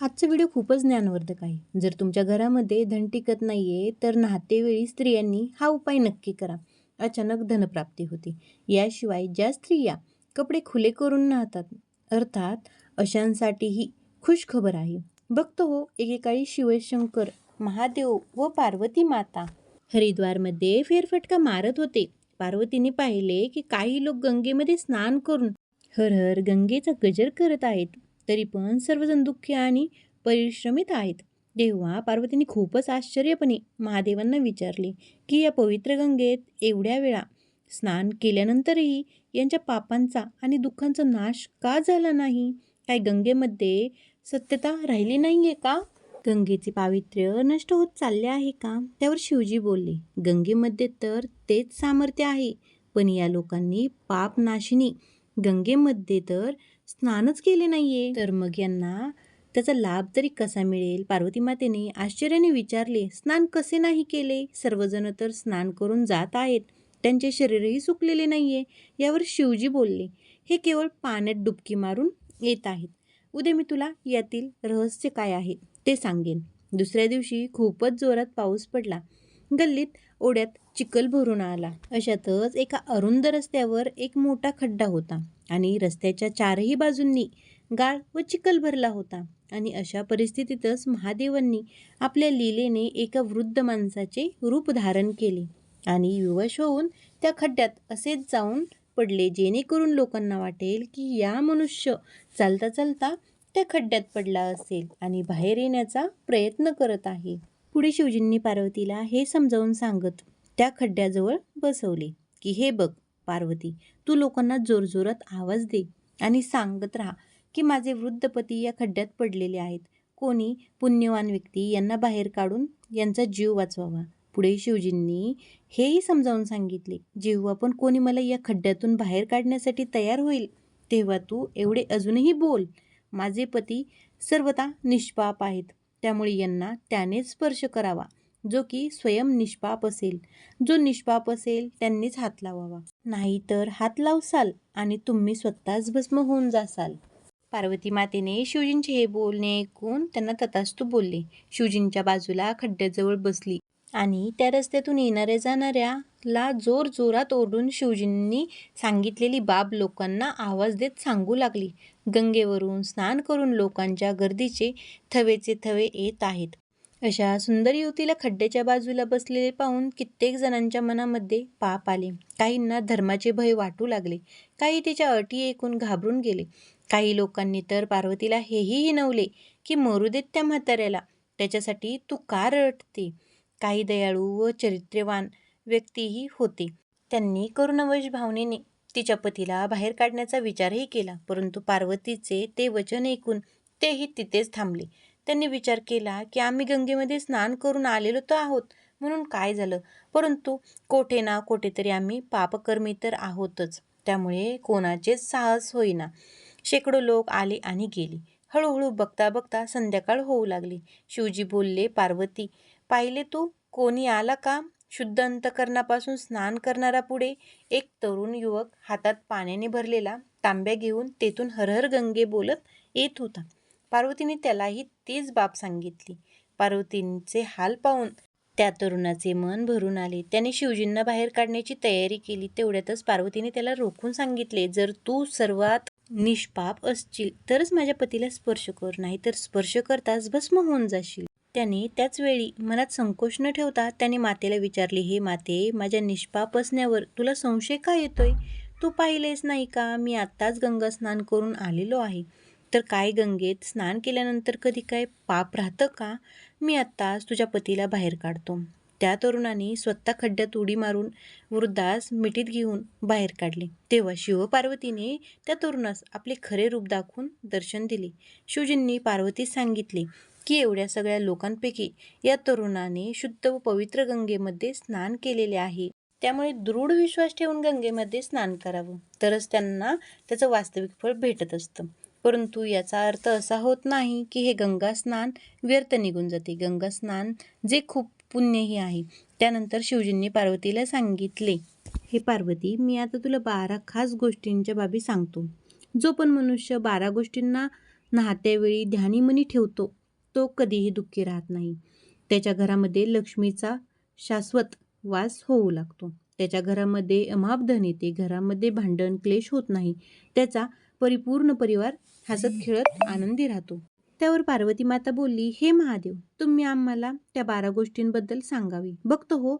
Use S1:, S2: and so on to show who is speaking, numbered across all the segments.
S1: आजचा व्हिडिओ खूपच ज्ञानवर्धक आहे. जर तुमच्या घरामध्ये धन टिकत नाही आहे तर नाहतेवेळी स्त्रियांनी हा उपाय नक्की करा. अचानक धनप्राप्ती होते. याशिवाय ज्या स्त्रिया कपडे खुले करून नाहतात अर्थात अशांसाठीही खुश खबर आहे. बघतो हो एकेकाळी शिवशंकर महादेव व पार्वती माता. हरिद्वारमध्ये फेरफटका मारत होते. पार्वतीने पाहिले की काही लोक गंगेमध्ये स्नान करून हर हर गंगेचा गजर करत आहेत. तरी पण सर्वजण दुःखी आणि परिश्रमित आहेत. तेव्हा पार्वतीने खूपच आश्चर्यपणे महादेवांना विचारले की या पवित्र गंगेत एवढ्या वेळा स्नान केल्यानंतरही यांच्या पापांचा आणि दुःखांचा नाश का झाला नाही? काय गंगेमध्ये सत्यता राहिली नाही आहे का? गंगेचे पावित्र्य नष्ट होत चालले आहे का? त्यावर शिवजी बोलले गंगेमध्ये तर तेच सामर्थ्य आहे पण या लोकांनी पाप नाशिनी गंगेमध्ये तर स्नानच केले नाहीये. तर मग यांना त्याचा लाभ तरी कसा मिळेल? पार्वती मातेने आश्चर्याने विचारले स्नान कसे नाही केले? सर्वजण तर स्नान करून जात आहेत. त्यांचे शरीरही सुकलेले नाहीये. यावर शिवजी बोलले हे केवळ पाण्यात डुबकी मारून येत आहेत. उद्या मी तुला यातील रहस्य काय आहे ते सांगेन. दुसऱ्या दिवशी खूपच जोरात पाऊस पडला. गल्लीत ओढ्यात चिखल भरून आला. अशातच एका अरुंद रस्त्यावर एक मोठा खड्डा होता आणि रस्त्याच्या चारही बाजूंनी गाळ व चिखल भरला होता आणि अशा परिस्थितीतच महादेवांनी आपल्या लीलेने एका वृद्ध माणसाचे रूप धारण केले आणि विवश होऊन त्या खड्ड्यात असेच जाऊन पडले जेणेकरून लोकांना वाटेल की या मनुष्य चालता चालता त्या खड्ड्यात पडला असेल आणि बाहेर येण्याचा प्रयत्न करत आहे. पुढे शिवजींनी पार्वतीला हे समजावून सांगत त्या खड्ड्याजवळ बसवले की हे बघ पार्वती तू लोकांना जोरजोरात आवाज दे आणि सांगत राहा की माझे वृद्ध पती या खड्ड्यात पडलेले आहेत. कोणी पुण्यवान व्यक्ती यांना बाहेर काढून यांचा जीव वाचवावा. पुढे शिवजींनी हेही समजावून सांगितले जेव्हा पण कोणी मला या खड्ड्यातून बाहेर काढण्यासाठी तयार होईल तेव्हा तू एवढे अजूनही बोल. माझे पती सर्वता निष्पाप आहेत त्यामुळे यांना त्यानेच स्पर्श करावा. जो की स्वयं निष्पाप असेल. जो निष्पाप असेल त्यांनीच हात लावावा. नाहीतर हात लावसाल आणि तुम्ही स्वतःच भस्म होऊन जासाल. पार्वती मातेने शिवजींचे हे बोलणे ऐकून त्यांना तथास्तू बोलले. शिवजींच्या बाजूला खड्ड्याजवळ बसली आणि त्या रस्त्यातून येणाऱ्या जाणाऱ्याला जोर जोरात ओरडून शिवजींनी सांगितलेली बाब लोकांना आवाज देत सांगू लागली. गंगेवरून स्नान करून लोकांच्या गर्दीचे थवेचे थवे येत आहेत. अशा सुंदर युवतीला खड्ड्याच्या बाजूला बसलेले पाहून कित्येक जणांच्या मनामध्ये पाप आले. काहींना धर्माचे भय वाटू लागले. काही तिच्या अटी ऐकून घाबरून गेले. काही लोकांनी तर पार्वतीला हेही हिनवले की मरू देत त्या म्हाताऱ्याला. त्याच्यासाठी तू का रडते. काही दयाळू व चरित्र्यवान व्यक्तीही होते. त्यांनी करुणवश भावनेने तिच्या पतीला बाहेर काढण्याचा विचारही केला. परंतु पार्वतीचे ते वचन ऐकून तेही तिथेच थांबले. त्यांनी विचार केला की आम्ही गंगेमध्ये स्नान करून आलेलो तर आहोत. म्हणून काय झालं? परंतु कोठे ना कोठेतरी आम्ही पापकर्मी तर आहोतच. त्यामुळे कोणाचेच साहस होईना. शेकडो लोक आले आणि गेले. हळूहळू बघता बघता संध्याकाळ होऊ लागली. शिवजी बोलले पार्वती पाहिले तू? कोणी आला का? शुद्ध अंतकरणापासून स्नान करणारा पुढे? एक तरुण युवक हातात पाण्याने भरलेला तांब्या घेऊन तेथून हरहर गंगे बोलत येत होता. पार्वतीने त्यालाही तीच बाब सांगितली. पार्वतींचे हाल पाहून त्या तरुणाचे मन भरून आले. त्याने शिवजींना बाहेर काढण्याची तयारी केली. तेवढ्यातच पार्वतीने त्याला रोखून सांगितले जर तू सर्वात निष्पाप असशील तरच माझ्या पतीला स्पर्श कर. नाही तर स्पर्श करताच भस्म होऊन जाशील. त्याने त्याच वेळी मनात संकोच न ठेवता त्याने मातेला विचारले हे माते माझ्या निष्पाप असण्यावर तुला संशय का येतोय? तू पाहिलेस नाही का? मी आत्ताच गंगा स्नान करून आलेलो आहे. तर काय गंगेत स्नान केल्यानंतर कधी काय पाप राहतं का? मी आत्ताच तुझ्या पतीला बाहेर काढतो. त्या तरुणाने स्वतः खड्ड्यात उडी मारून वृद्धास मिठीत घेऊन बाहेर काढले. तेव्हा शिवपार्वतीने त्या तरुणास आपले खरे रूप दाखवून दर्शन दिले. शिवजींनी पार्वतीस सांगितले की एवढ्या सगळ्या लोकांपैकी या तरुणाने शुद्ध व पवित्र गंगेमध्ये स्नान केलेले आहे. त्यामुळे दृढ विश्वास ठेवून गंगेमध्ये स्नान करावं. तरच त्यांना त्याचं वास्तविक फळ भेटत असतं. परंतु याचा अर्थ असा होत नाही की हे गंगा स्नान व्यर्थ निघून जाते. गंगा स्नान जे खूप पुण्यही आहे. त्यानंतर शिवजींनी पार्वतीला सांगितले हे पार्वती मी आता तुला बारा खास गोष्टींच्या बाबी सांगतो. जो पण मनुष्य बारा गोष्टींना नाहत्यावेळी ध्यानीमनी ठेवतो तो कधीही दुःखी राहत नाही. त्याच्या घरामध्ये लक्ष्मीचा शाश्वत वास होऊ लागतो. त्याच्या घरामध्ये अमाप धन येते. घरामध्ये भांडण क्लेश होत नाही. त्याचा परिपूर्ण परिवार हसत खेळत आनंदी राहतो. त्यावर पार्वती माता बोलली हे महादेव तुम्ही आम्हाला त्या बारा गोष्टींबद्दल सांगावी. बघतो हो.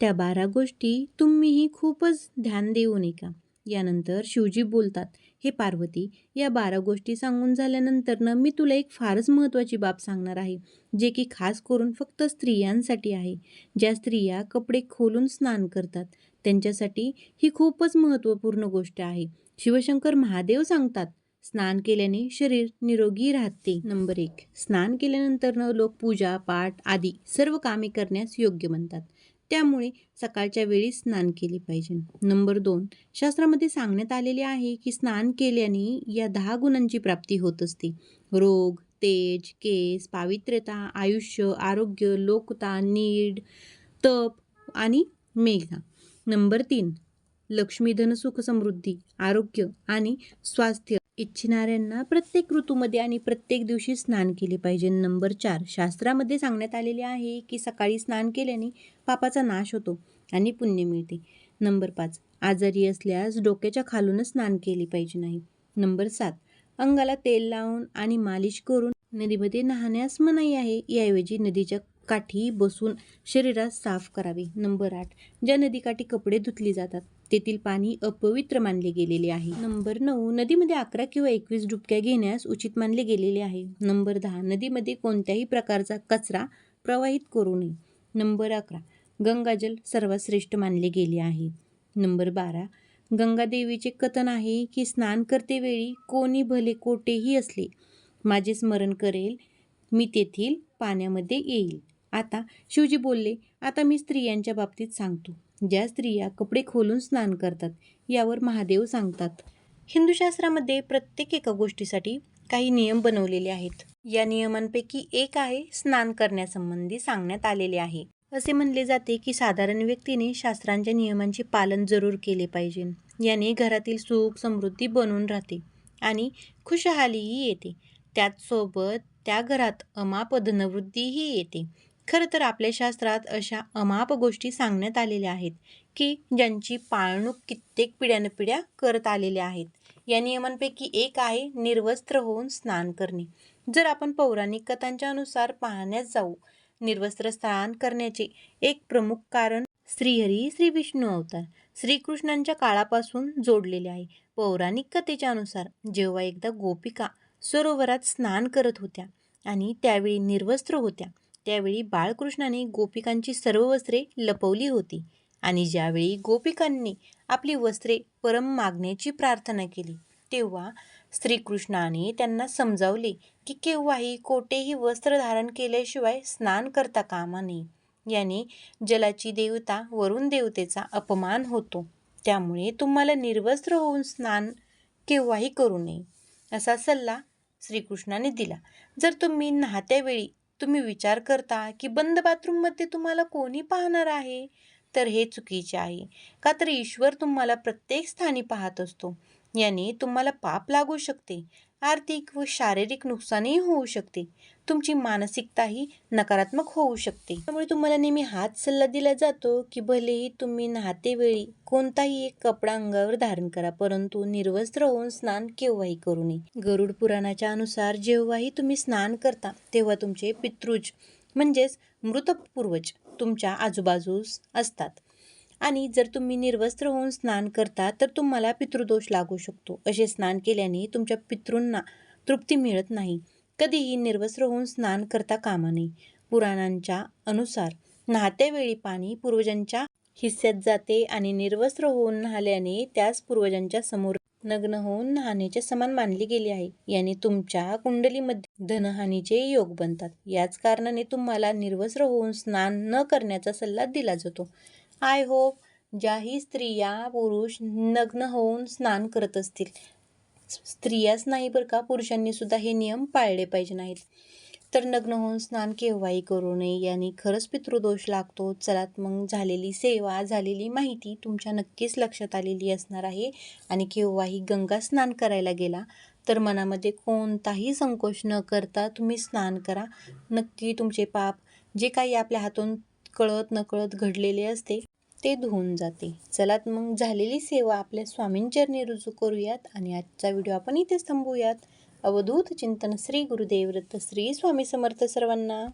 S1: त्या बारा गोष्टी तुम्हीही खूपच ध्यान देऊ नये का यानंतर शिवजी बोलतात हे पार्वती या बारा गोष्टी सांगून झाल्यानंतरनं मी तुला एक फारच महत्त्वाची बाब सांगणार आहे जे की खास करून फक्त स्त्रियांसाठी आहे. ज्या स्त्रिया कपडे खोलून स्नान करतात त्यांच्यासाठी ही खूपच महत्त्वपूर्ण गोष्ट आहे. शिवशंकर महादेव सांगतात स्नान केल्याने शरीर निरोगी राहते. नंबर एक. स्नान केल्यानंतरनं लोक पूजा पाठ आदी सर्व कामे करण्यास योग्य म्हणतात. त्यामुळे सकाळच्या वेळी स्नान केले पाहिजे. नंबर दोन. शास्त्रामध्ये सांगण्यात आलेले आहे की स्नान केल्याने या दहा गुणांची प्राप्ती होत असते. रोग तेज केस पावित्र्यता आयुष्य आरोग्य लोकता नीड तप आणि मेघना. नंबर तीन. लक्ष्मीधन सुख समृद्धी आरोग्य आणि स्वास्थ्य इच्छिणाऱ्यांना प्रत्येक ऋतूमध्ये आणि प्रत्येक दिवशी स्नान केले पाहिजे. नंबर चार शास्त्रामध्ये सांगण्यात आलेले आहे की सकाळी स्नान केल्याने पापाचा नाश होतो आणि पुण्य मिळते. नंबर पाच आजारी असल्यास डोक्याच्या खालूनच स्नान केले पाहिजे नाही. नंबर सात अंगाला तेल लावून आणि मालिश करून नदीमध्ये नाहण्यास मनाई आहे याऐवजी नदीच्या काठी बसून शरीरास साफ करावे. नंबर आठ ज्या नदीकाठी कपडे धुतली जातात तेथील पाणी अपवित्र मानले गेलेले आहे. नंबर नऊ नदीमध्ये अकरा किंवा एकवीस डुबक्या घेण्यास उचित मानले गेलेले आहे. नंबर दहा नदीमध्ये कोणत्याही प्रकारचा कचरा प्रवाहित करू नये. नंबर अकरा गंगाजल सर्वात श्रेष्ठ मानले गेले आहे. नंबर बारा गंगादेवीचे कथन आहे की स्नान करते वेळी कोणी भले कोठेही असले माझे स्मरण करेल मी तेथील पाण्यामध्ये येईल. आता शिवजी बोलले आता मी स्त्रियांच्या बाबतीत सांगतो. ज्या स्त्रिया कपडे खोलून स्नान करतात यावर महादेव सांगतात. हिंदू शास्त्रामध्ये प्रत्येक एका गोष्टीसाठी काही नियम बनवलेले आहेत. या नियमांपैकी एक आहे स्नान करण्यासंबंधी सांगण्यात आलेले आहे. असे म्हणले जाते की साधारण व्यक्तीने शास्त्रांच्या नियमांचे पालन जरूर केले पाहिजे. याने घरातील सुख समृद्धी बनून राहते आणि खुशहालीही येते. त्याचसोबत त्या घरात अमाप धनवृद्धीही येते. खरं तर आपल्या शास्त्रात अशा अमाप गोष्टी सांगण्यात आलेल्या आहेत की ज्यांची पाळणूक कित्येक पिढ्यानपिढ्या करत आलेल्या आहेत. या नियमांपैकी एक आहे निर्वस्त्र होऊन स्नान करणे. जर आपण पौराणिक कथांच्या अनुसार पाहण्यास जाऊ निर्वस्त्र स्नान करण्याचे एक प्रमुख कारण श्रीहरी श्री विष्णू अवतार श्रीकृष्णांच्या काळापासून जोडलेले आहे. पौराणिक कथेच्या अनुसार जेव्हा एकदा गोपिका सरोवरात स्नान करत होत्या आणि त्यावेळी निर्वस्त्र होत्या त्यावेळी बाळकृष्णाने गोपिकांची सर्व वस्त्रे लपवली होती आणि ज्यावेळी गोपिकांनी आपली वस्त्रे परम मागण्याची प्रार्थना केली तेव्हा श्रीकृष्णाने त्यांना समजावले की केव्हाही कोठेही वस्त्र धारण केल्याशिवाय स्नान करता कामा नये. याने जलाची देवता वरुण देवतेचा अपमान होतो. त्यामुळे तुम्हाला निर्वस्त्र होऊन स्नान केव्हाही करू नये असा सल्ला श्रीकृष्णाने दिला. जर तुम्ही नाहत्यावेळी तुम्ही विचार करता की बंद बाथरूममध्ये तुम्हाला कोणी पाहणार आहे? तर हे चुकीचे आहे. का तर ईश्वर तुम्हाला प्रत्येक स्थानी पाहत असतो. याने तुम्हाला पाप लागू शकते. आर्थिक व शारीरिक नुकसानही होऊ शकते. तुमची मानसिकताही नकारात्मक होऊ शकते. त्यामुळे तुम्हाला नेहमी हाच सल्ला दिला जातो की भलेही तुम्ही नाहतेवेळी कोणताही एक कपडा अंगावर धारण करा परंतु निर्वस्त्र होऊन स्नान केव्हाही करू नये. गरुड पुराणाच्या अनुसार जेव्हाही तुम्ही स्नान करता तेव्हा तुमचे पितृज म्हणजेच मृत पूर्वज तुमच्या आजूबाजूस असतात. आणि जर तुम्ही निर्वस्त्र होऊन स्नान करता तर तुम्हाला पितृदोष लागू शकतो. असे स्नान केल्याने तुमच्या पितृंना तृप्ती मिळत नाही. कधीही निर्वस्त्र होऊन स्नान करता कामा नये. पुराणांच्या अनुसार नाहत्यावेळी पाणी पूर्वजांच्या हिस्स्यात जाते आणि निर्वस्त्र होऊन न्हाल्याने त्यास पूर्वजांच्या समोर नग्न होऊन न्हाण्याचे समान मानले गेले आहे. याने तुमच्या कुंडलीमध्ये धनहानीचे योग बनतात. याच कारणाने तुम्हाला निर्वस्त्र होऊन स्नान न करण्याचा सल्ला दिला जातो. आय होप ज्याही स्त्रिया पुरुष नग्न होऊन स्नान करत असतील. स्त्रियाच नाही बरं का पुरुषांनी सुद्धा हे नियम पाळले पाहिजे नाहीत. तर नग्न होऊन स्नान केव्हाही करू नये याने खरंच पितृदोष लागतो. चलात मग झालेली सेवा झालेली माहिती तुमच्या नक्कीच लक्षात आलेली असणार आहे. आणि केव्हाही गंगा स्नान करायला गेला तर मनामध्ये कोणताही संकोच न करता तुम्ही स्नान करा. नक्की तुमचे पाप जे काही आपल्या हातून कळत नकळत घडलेले असते ते धुवून जाते. चला मग झालेली सेवा आपल्या स्वामींचरणी रुजू करूयात आणि आजचा व्हिडिओ आपण इथेच थांबूयात अवधूत चिंतन श्री गुरुदेव श्री स्वामी समर्थ सर्वांना.